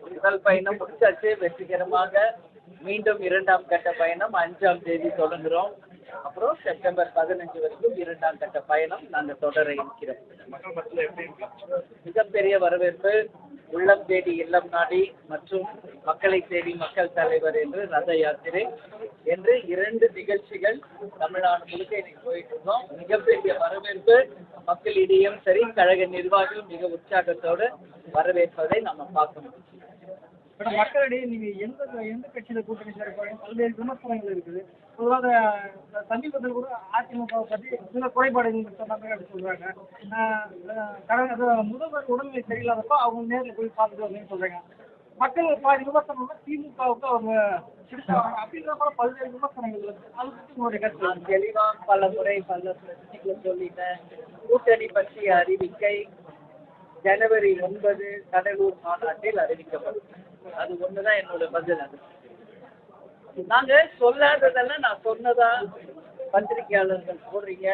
முதல் பயணம் முடிச்சாச்சு. வெற்றிகரமாக மீண்டும் இரண்டாம் கட்ட பயணம். அஞ்சாம் தேதி தொடங்குறோம். அப்புறம் செப்டம்பர் பதினஞ்சு வரைக்கும் இரண்டாம் கட்ட பயணம் நாங்கள் தொடர இருக்கிறோம். மிகப்பெரிய வரவேற்பு. உள்ளம் தேடி இல்லம் நாடி மற்றும் மக்களை தேடி மக்கள் தலைவர் என்று ரத யாத்திரை என்று இரண்டு நிகழ்ச்சிகள் தமிழ்நாடு முழுக்க இன்னைக்கு போயிட்டு இருந்தோம் மிகப்பெரிய வரவேற்பு மக்களிடையும் சரி கழக நிர்வாகிகள் மிக உற்சாகத்தோடு வரவேற்பதை நம்ம பார்க்க முடியும். மேடம் மக்களிடையே நீங்க எந்த எந்த கட்சியில கூட்டணி சேர போறீங்க பல்வேறு விமர்சனங்கள் இருக்குது. பொதுவாக சமீபத்தில் கூட அதிமுக பற்றி சில குறைபாடுகள் சொன்னாங்க அப்படி சொல்றாங்க. கடந்த முதல்வர் உடல்நிலை சரியில்லாதப்போ அவங்க நேரில் போய் பார்த்துட்டு வரணும்னு சொல்றாங்க. மக்கள் பாதி விமர்சனம் திமுகவுக்கு அவங்க பிடிச்சாங்க அப்படின்ற போல பல்வேறு விமர்சனங்கள் இருக்கு. அதை பற்றி உங்களுடைய கருத்து தெளிவா பல முறை பல பிரச்சனைகளை சொல்லிட்டேன். கூட்டணி பற்றிய அறிவிக்கை ஜனவரி ஒன்பது கடலூர் மாநாட்டில் அறிவிக்கப்படும் அது ஒண்ணுதான் என்னோட பதில் அது. நாங்க சொல்லாததெல்லாம் நான் சொன்னதா பத்திரிகையாளர்கள் போடுறீங்க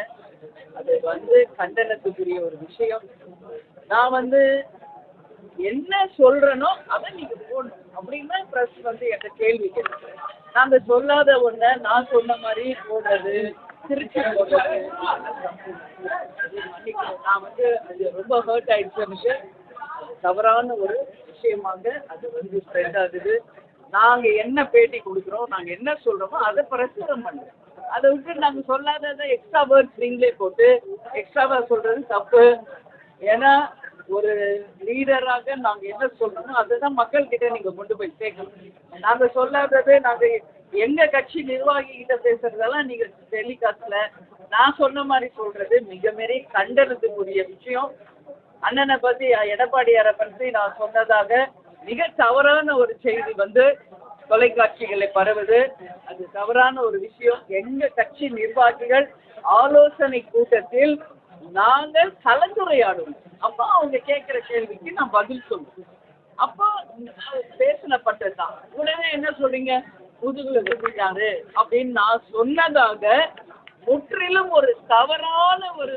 அது வந்து கண்டனத்துக்குரிய ஒரு விஷயம். நான் வந்து என்ன சொல்றேனோ அதை நீங்க போடணும். அப்படின்னா பிரஸ் வந்து என்கிட்ட கேள்வி கேட்குது நாங்க சொல்லாத ஒண்ண நான் சொன்ன மாதிரி போடுறது திருச்சி போடுறது. நான் வந்து அது ரொம்ப ஹர்ட் ஆயிடுச்சு எனக்கு தவறான ஒரு விஷயமாக அது வந்து ஸ்ப்ரெட் ஆகுது. நாங்க என்ன பேட்டி கொடுக்குறோம் நாங்க என்ன சொல்றோமோ அதை பிரச்சாரம் பண்ணுறோம் அதை விட்டு நாங்க சொல்லாததை எக்ஸ்ட்ரா வேர்ட்ஸ் நீங்களே போட்டு எக்ஸ்ட்ராவா சொல்றது தப்பு. ஏன்னா ஒரு லீடராக நாங்க என்ன சொல்றோமோ அதுதான் மக்கள் கிட்ட நீங்க கொண்டு போய் சேர்க்கணும். நாங்க சொல்லாததை நாங்க எங்க கட்சி நிர்வாகி கிட்ட பேசுறதெல்லாம் நீங்க டெலிகாஸ்ட்ல நான் சொன்ன மாதிரி சொல்றது மிக பெரிய கண்டனத்துக்குரிய விஷயம். அண்ணனை பத்தி எடப்பாடியாரை பற்றி நான் சொன்னதாக மிக தவறான ஒரு செய்தி வந்து தொலைக்காட்சிகளை பரவுது. அது தவறான ஒரு விஷயம். எங்க கட்சி நிர்வாகிகள் ஆலோசனை கூட்டத்தில் நாங்கள் கலந்துரையாடும். அப்போ அவங்க கேட்குற கேள்விக்கு நான் பதில் சொல்லுவேன் அப்போ பேசினப்பட்டது தான் உடனே என்ன சொல்றீங்க? முதுகுல விரும்பினாரு அப்படின்னு நான் சொன்னதாக முற்றிலும் ஒரு தவறான ஒரு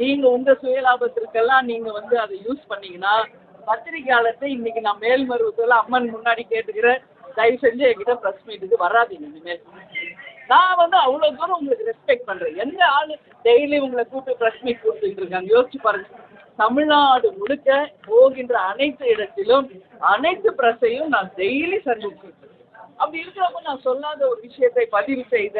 நீங்க உங்க சுயலாபத்திற்கெல்லாம் நீங்க வந்து அதை யூஸ் பண்ணீங்கன்னா பத்திரிகையாளர்கிட்ட இன்னைக்கு நான் மேல்மருவத்துல அம்மன் முன்னாடி கேட்டுக்கிறேன். தயவு செஞ்சு என்கிட்ட ப்ரெஸ் மீட்டுக்கு வராதீங்க இனிமேல். நான் வந்து அவ்வளோ தூரம் உங்களுக்கு ரெஸ்பெக்ட் பண்றேன். எந்த ஆளு டெய்லி உங்களை கூப்பிட்டு ப்ரெஸ் மீட் கொடுத்துட்டு இருக்காங்க? யோசிச்சு பாருங்க. தமிழ்நாடு முழுக்க போகின்ற அனைத்து இடத்திலும் அனைத்து பிரஸையும் நான் டெய்லி சந்திச்சிருக்கேன் அப்படி இருக்கிறப்ப நான் சொல்லாத ஒரு விஷயத்தை பதிவு செய்த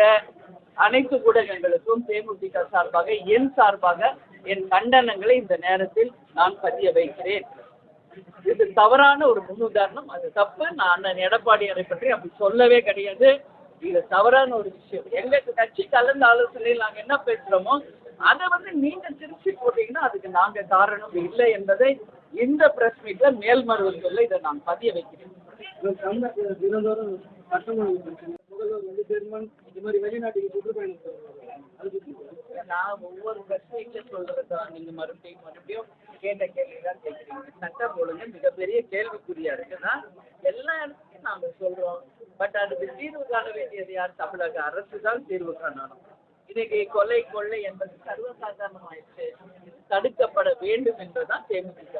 அனைத்து ஊடகங்களுக்கும் தேமுதிக சார்பாக என் சார்பாக என் கண்டனங்களை இந்த நேரத்தில் நான் பதிய வைக்கிறேன். இது தவறான ஒரு முன்னுதாரணம் அது தப்பு. நான் அண்ணன் எடப்பாடியாரை பற்றி அப்படி சொல்லவே கிடையாது. இது தவறான ஒரு விஷயம். எங்க கட்சி கலந்த ஆலோசனையில் நாங்க என்ன பேசுறோமோ அதை வந்து நீங்க திருச்சி போட்டீங்கன்னா அதுக்கு நாங்க காரணம் இல்லை என்பதை இந்த பிரஸ் மீட்ல சொல்ல இதை நான் பதிய வைக்கிறேன். சட்டமன்ற முதல்வர் வந்து இது மாதிரி வெளிநாட்டுக்கு சுற்றுப்பயணம் நான் ஒவ்வொரு பிரச்சனைக்கு சொல்றது தான் நீங்க மறுபடியும் மறுபடியும் கேட்ட கேள்வி தான் கேட்குறீங்க. சட்டம் ஒழுங்கு மிகப்பெரிய கேள்விக்குறியா இருக்குன்னா எல்லா இடத்துலையும் நாம சொல்றோம். பட் அதுக்கு தீர்வு காண வேண்டியது யார்? தமிழக அரசு தான் தீர்வு காணணும். இன்னைக்கு கொலை கொள்ளை என்பது சர்வசாதாரணமாயிடுச்சு. தடுக்கப்பட வேண்டும் என்பதுதான் தேமுதிக